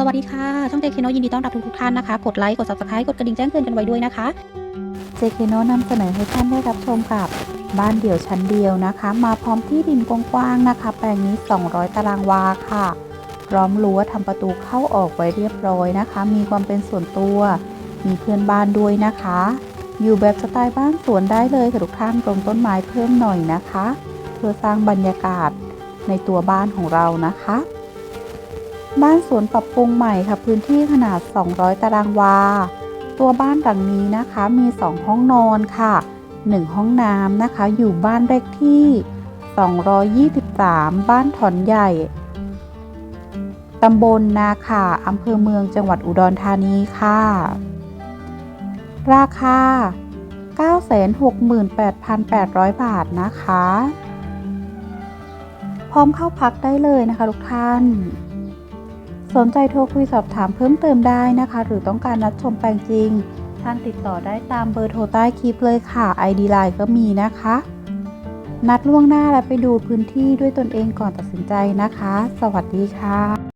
สวัสดีค่ะ ช่องเจคโนยินดีต้อนรับทุกๆท่านนะคะ กดไลค์ กด subscribe กดกระดิ่งแจ้งเตือนกันไว้ด้วยนะคะเจคโนนำเสนอให้ท่านได้รับชมกับบ้านเดี่ยวชั้นเดียวนะคะ มาพร้อมที่ดินกว้างๆนะคะ แปลงนี้ 200 ตารางวาค่ะร้อมรั้วทำประตูเข้าออกไว้เรียบร้อยนะคะ มีความเป็นส่วนตัว มีเพื่อนบ้านด้วยนะคะ อยู่แบบสไตล์บ้านสวนได้เลยค่ะทุกท่านตรงต้นไม้เพิ่มหน่อยนะคะ เพื่อสร้างบรรยากาศในตัวบ้านของเรานะคะ บ้านสวนปรับปรุงใหม่ค่ะพื้นที่ขนาด 200 ตารางวา ตัวบ้านหลังนี้นะคะมี 2 ห้องนอนค่ะ 1 ห้องน้ำนะคะ อยู่บ้านเลขที่ 223 บ้านถอนใหญ่ตำบลนาขาอำเภอเมืองจังหวัดอุดรธานีค่ะ ราคา 968,800 บาทนะคะ พร้อมเข้าพักได้เลยนะคะทุกท่าน สนใจโทรคุยสอบถามเพิ่มเติมได้นะคะ หรือต้องการนัดชมแปลงจริง ท่านติดต่อได้ตามเบอร์โทรใต้คลิปเลยค่ะ ID Line ก็มีนะคะ นัดล่วงหน้าและไปดูพื้นที่ด้วยตนเองก่อนตัดสินใจนะคะ สวัสดีค่ะ